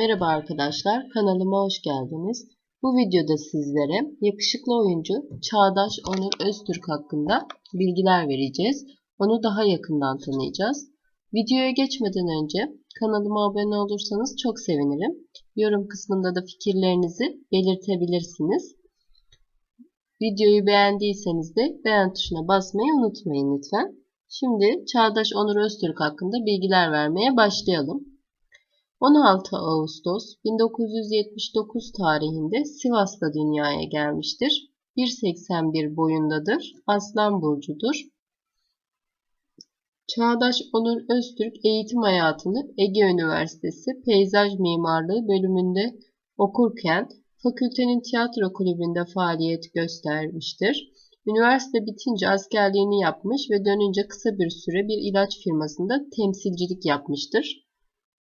Merhaba arkadaşlar, kanalıma hoş geldiniz. Bu videoda sizlere yakışıklı oyuncu Çağdaş Onur Öztürk hakkında bilgiler vereceğiz. Onu daha yakından tanıyacağız. Videoya geçmeden önce kanalıma abone olursanız çok sevinirim. Yorum kısmında da fikirlerinizi belirtebilirsiniz. Videoyu beğendiyseniz de beğen tuşuna basmayı unutmayın lütfen. Şimdi Çağdaş Onur Öztürk hakkında bilgiler vermeye başlayalım. 16 Ağustos 1979 tarihinde Sivas'ta dünyaya gelmiştir. 1.81 boyundadır. Aslan burcudur. Çağdaş Onur Öztürk eğitim hayatını Ege Üniversitesi Peyzaj Mimarlığı bölümünde okurken fakültenin tiyatro kulübünde faaliyet göstermiştir. Üniversite bitince askerliğini yapmış ve dönünce kısa bir süre bir ilaç firmasında temsilcilik yapmıştır.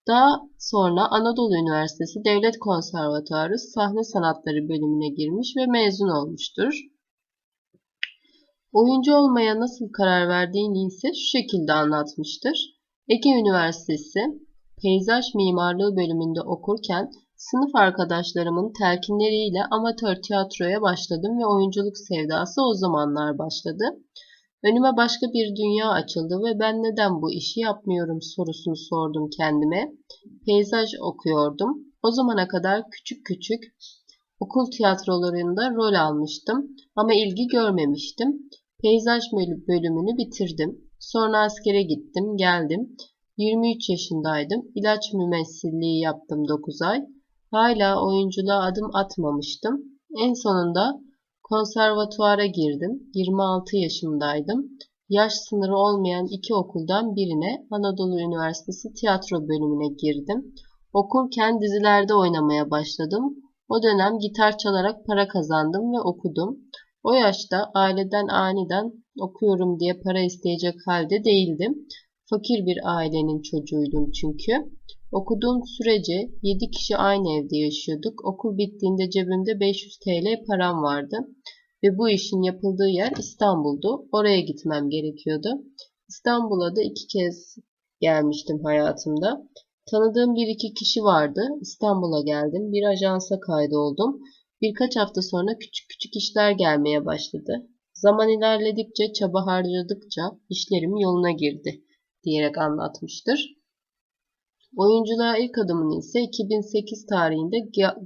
Daha sonra Anadolu Üniversitesi Devlet Konservatuarı Sahne Sanatları bölümüne girmiş ve mezun olmuştur. Oyuncu olmaya nasıl karar verdiğini ise şu şekilde anlatmıştır. Ege Üniversitesi Peyzaj Mimarlığı bölümünde okurken sınıf arkadaşlarımın telkinleriyle amatör tiyatroya başladım ve oyunculuk sevdası o zamanlar başladı. Önüme başka bir dünya açıldı ve ben neden bu işi yapmıyorum sorusunu sordum kendime. Peyzaj okuyordum. O zamana kadar küçük küçük okul tiyatrolarında rol almıştım ama ilgi görmemiştim. Peyzaj bölümünü bitirdim. Sonra askere gittim, geldim. 23 yaşındaydım. İlaç mümessilliği yaptım 9 ay. Hala oyunculuğa adım atmamıştım. En sonunda Konservatuara girdim. 26 yaşımdaydım. Yaş sınırı olmayan iki okuldan birine Anadolu Üniversitesi tiyatro bölümüne girdim. Okurken dizilerde oynamaya başladım. O dönem gitar çalarak para kazandım ve okudum. O yaşta aileden aniden okuyorum diye para isteyecek halde değildim. Fakir bir ailenin çocuğuydum çünkü. Okuduğum sürece 7 kişi aynı evde yaşıyorduk. Okul bittiğinde cebimde 500 TL param vardı. Ve bu işin yapıldığı yer İstanbul'du. Oraya gitmem gerekiyordu. İstanbul'a da iki kez gelmiştim hayatımda. Tanıdığım bir iki kişi vardı. İstanbul'a geldim. Bir ajansa kaydoldum. Birkaç hafta sonra küçük küçük işler gelmeye başladı. Zaman ilerledikçe, çaba harcadıkça işlerim yoluna girdi diyerek anlatmıştır. Oyunculuğa ilk adımını ise 2008 tarihinde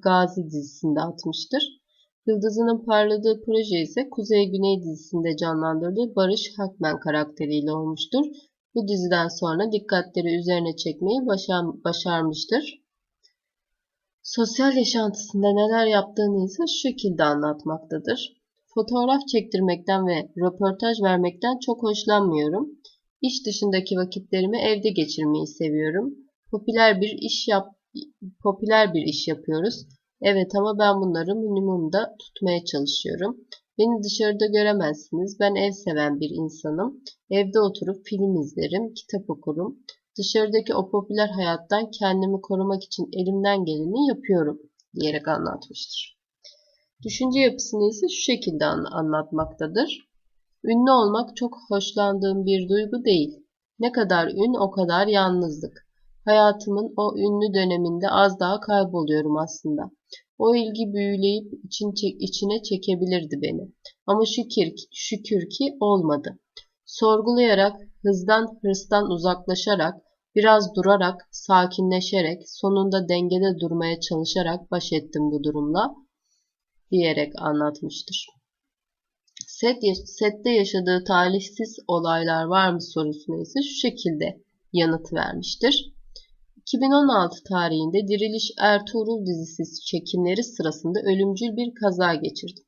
Gazi dizisinde atmıştır. Yıldızının parladığı proje ise Kuzey Güney dizisinde canlandırdığı Barış Hakmen karakteriyle olmuştur. Bu diziden sonra dikkatleri üzerine çekmeyi başar başarmıştır. Sosyal yaşantısında neler yaptığını ise şu şekilde anlatmaktadır. Fotoğraf çektirmekten ve röportaj vermekten çok hoşlanmıyorum. İş dışındaki vakitlerimi evde geçirmeyi seviyorum. Popüler bir iş yap popüler bir iş yapıyoruz. Evet ama ben bunları minimumda tutmaya çalışıyorum. Beni dışarıda göremezsiniz. Ben ev seven bir insanım. Evde oturup film izlerim, kitap okurum. Dışarıdaki o popüler hayattan kendimi korumak için elimden geleni yapıyorum diyerek anlatmıştır. Düşünce yapısını ise şu şekilde anlatmaktadır. Ünlü olmak çok hoşlandığım bir duygu değil. Ne kadar ün o kadar yalnızlık. Hayatımın o ünlü döneminde az daha kayboluyorum aslında. O ilgi büyüleyip için, içine çekebilirdi beni. Ama şükür, şükür ki olmadı. Sorgulayarak, hızdan hırstan uzaklaşarak, biraz durarak, sakinleşerek, sonunda dengede durmaya çalışarak baş ettim bu durumla diyerek anlatmıştır. Set, sette yaşadığı talihsiz olaylar var mı sorusuna ise şu şekilde yanıt vermiştir. 2016 tarihinde Diriliş Ertuğrul dizisi çekimleri sırasında ölümcül bir kaza geçirdim.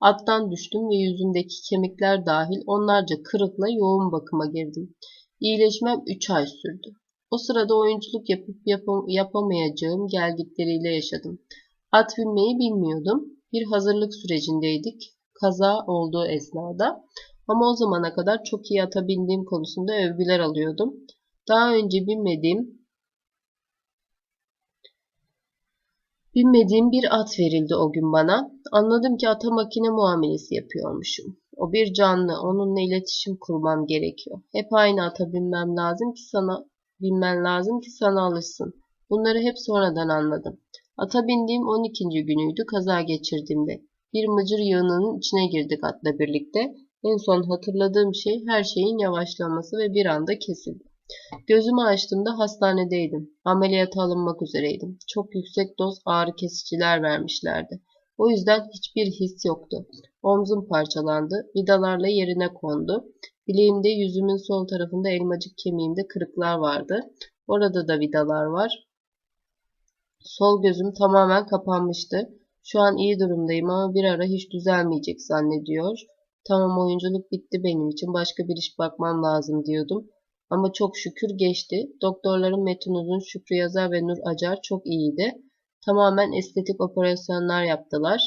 Attan düştüm ve yüzümdeki kemikler dahil onlarca kırıkla yoğun bakıma girdim. İyileşmem 3 ay sürdü. O sırada oyunculuk yapıp yapam yapamayacağım gelgitleriyle yaşadım. At binmeyi bilmiyordum. Bir hazırlık sürecindeydik. Kaza olduğu esnada. Ama o zamana kadar çok iyi ata bindiğim konusunda övgüler alıyordum. Daha önce binmediğim Bilmediğim bir at verildi o gün bana. Anladım ki ata makine muamelesi yapıyormuşum. O bir canlı, onunla iletişim kurmam gerekiyor. Hep aynı ata binmem lazım ki sana binmen lazım ki sana alışsın. Bunları hep sonradan anladım. Ata bindiğim 12. günüydü kaza geçirdiğimde. Bir mıcır yığınının içine girdik atla birlikte. En son hatırladığım şey her şeyin yavaşlaması ve bir anda kesildi. Gözümü açtığımda hastanedeydim. Ameliyata alınmak üzereydim. Çok yüksek doz ağrı kesiciler vermişlerdi. O yüzden hiçbir his yoktu. Omzum parçalandı, vidalarla yerine kondu. Bileğimde yüzümün sol tarafında elmacık kemiğimde kırıklar vardı. Orada da vidalar var. Sol gözüm tamamen kapanmıştı. Şu an iyi durumdayım ama bir ara hiç düzelmeyecek zannediyor. Tamam oyunculuk bitti benim için başka bir iş bakmam lazım diyordum. Ama çok şükür geçti. Doktorların Metin Uzun, Şükrü Yazar ve Nur Acar çok iyiydi. Tamamen estetik operasyonlar yaptılar.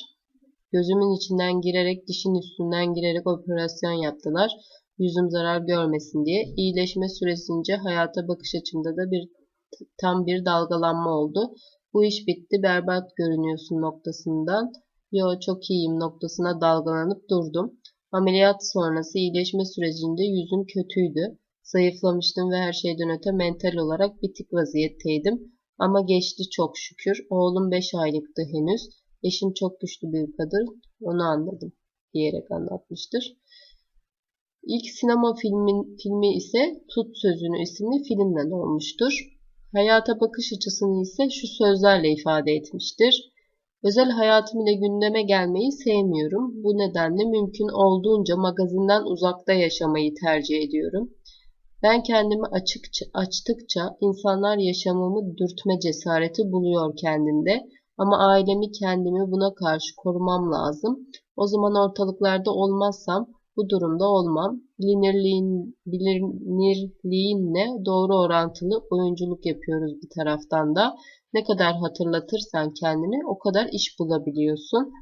Gözümün içinden girerek, dişin üstünden girerek operasyon yaptılar. Yüzüm zarar görmesin diye. İyileşme süresince hayata bakış açımda da bir tam bir dalgalanma oldu. Bu iş bitti, berbat görünüyorsun noktasından. Yo çok iyiyim noktasına dalgalanıp durdum. Ameliyat sonrası iyileşme sürecinde yüzüm kötüydü. Zayıflamıştım ve her şeyden öte mental olarak bitik vaziyetteydim. Ama geçti çok şükür. Oğlum 5 aylıktı henüz. Eşim çok güçlü bir kadın. Onu anladım diyerek anlatmıştır. İlk sinema filmin, filmi ise Tut Sözünü isimli filmden olmuştur. Hayata bakış açısını ise şu sözlerle ifade etmiştir. Özel hayatım ile gündeme gelmeyi sevmiyorum. Bu nedenle mümkün olduğunca magazinden uzakta yaşamayı tercih ediyorum. Ben kendimi açıkça, açtıkça insanlar yaşamımı dürtme cesareti buluyor kendinde. Ama ailemi kendimi buna karşı korumam lazım. O zaman ortalıklarda olmazsam bu durumda olmam. Bilinirliğin, bilinirliğinle doğru orantılı oyunculuk yapıyoruz bir taraftan da. Ne kadar hatırlatırsan kendini o kadar iş bulabiliyorsun.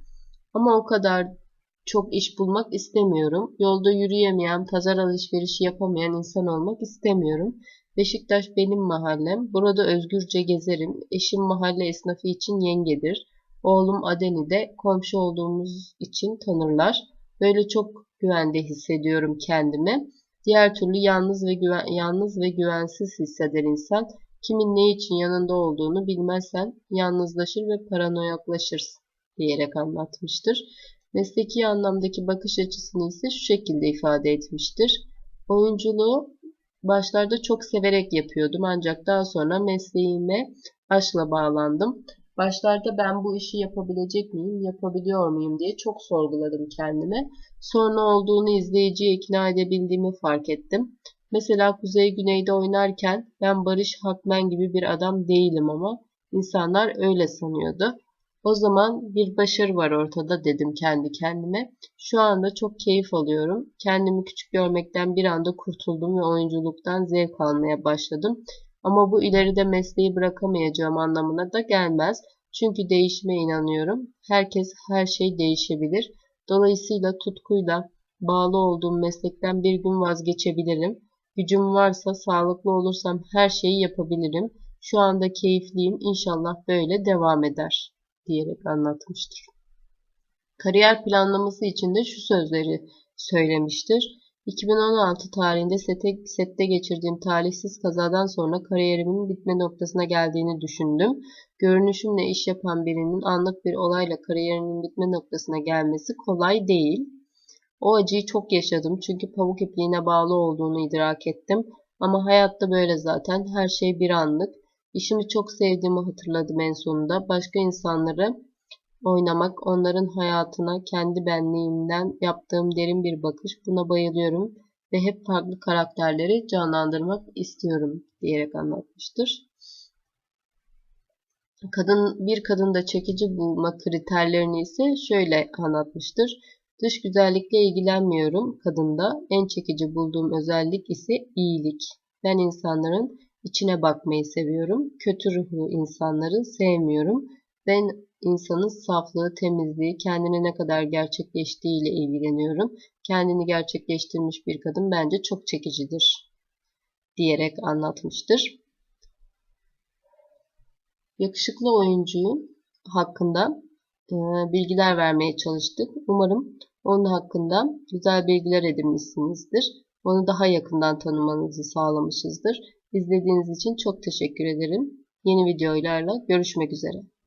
Ama o kadar çok iş bulmak istemiyorum. Yolda yürüyemeyen, pazar alışverişi yapamayan insan olmak istemiyorum. Beşiktaş benim mahallem. Burada özgürce gezerim. Eşim mahalle esnafı için yengedir. Oğlum Adeni de komşu olduğumuz için tanırlar. Böyle çok güvende hissediyorum kendimi. Diğer türlü yalnız ve güven, yalnız ve güvensiz hisseder insan. Kimin ne için yanında olduğunu bilmezsen yalnızlaşır ve paranoyaklaşırsın diyerek anlatmıştır. Mesleki anlamdaki bakış açısını ise şu şekilde ifade etmiştir. Oyunculuğu başlarda çok severek yapıyordum ancak daha sonra mesleğime aşkla bağlandım. Başlarda ben bu işi yapabilecek miyim, yapabiliyor muyum diye çok sorguladım kendime. Sonra olduğunu izleyiciye ikna edebildiğimi fark ettim. Mesela Kuzey Güney'de oynarken ben Barış Hakmen gibi bir adam değilim ama insanlar öyle sanıyordu. O zaman bir başarı var ortada dedim kendi kendime. Şu anda çok keyif alıyorum. Kendimi küçük görmekten bir anda kurtuldum ve oyunculuktan zevk almaya başladım. Ama bu ileride mesleği bırakamayacağım anlamına da gelmez. Çünkü değişime inanıyorum. Herkes her şey değişebilir. Dolayısıyla tutkuyla bağlı olduğum meslekten bir gün vazgeçebilirim. Gücüm varsa, sağlıklı olursam her şeyi yapabilirim. Şu anda keyifliyim. İnşallah böyle devam eder diyerek anlatmıştır. Kariyer planlaması için de şu sözleri söylemiştir. 2016 tarihinde sete, sette geçirdiğim talihsiz kazadan sonra kariyerimin bitme noktasına geldiğini düşündüm. Görünüşümle iş yapan birinin anlık bir olayla kariyerinin bitme noktasına gelmesi kolay değil. O acıyı çok yaşadım çünkü pamuk ipliğine bağlı olduğunu idrak ettim. Ama hayatta böyle zaten her şey bir anlık. İşimi çok sevdiğimi hatırladım en sonunda. Başka insanları oynamak, onların hayatına kendi benliğimden yaptığım derin bir bakış. Buna bayılıyorum ve hep farklı karakterleri canlandırmak istiyorum diyerek anlatmıştır. Kadın bir kadında çekici bulma kriterlerini ise şöyle anlatmıştır. Dış güzellikle ilgilenmiyorum kadında. En çekici bulduğum özellik ise iyilik. Ben insanların içine bakmayı seviyorum. Kötü ruhlu insanları sevmiyorum. Ben insanın saflığı, temizliği, kendini ne kadar gerçekleştiği ile ilgileniyorum. Kendini gerçekleştirmiş bir kadın bence çok çekicidir diyerek anlatmıştır. Yakışıklı oyuncuyu hakkında e, bilgiler vermeye çalıştık. Umarım onun hakkında güzel bilgiler edinmişsinizdir. Onu daha yakından tanımanızı sağlamışızdır. İzlediğiniz için çok teşekkür ederim. Yeni videolarla görüşmek üzere.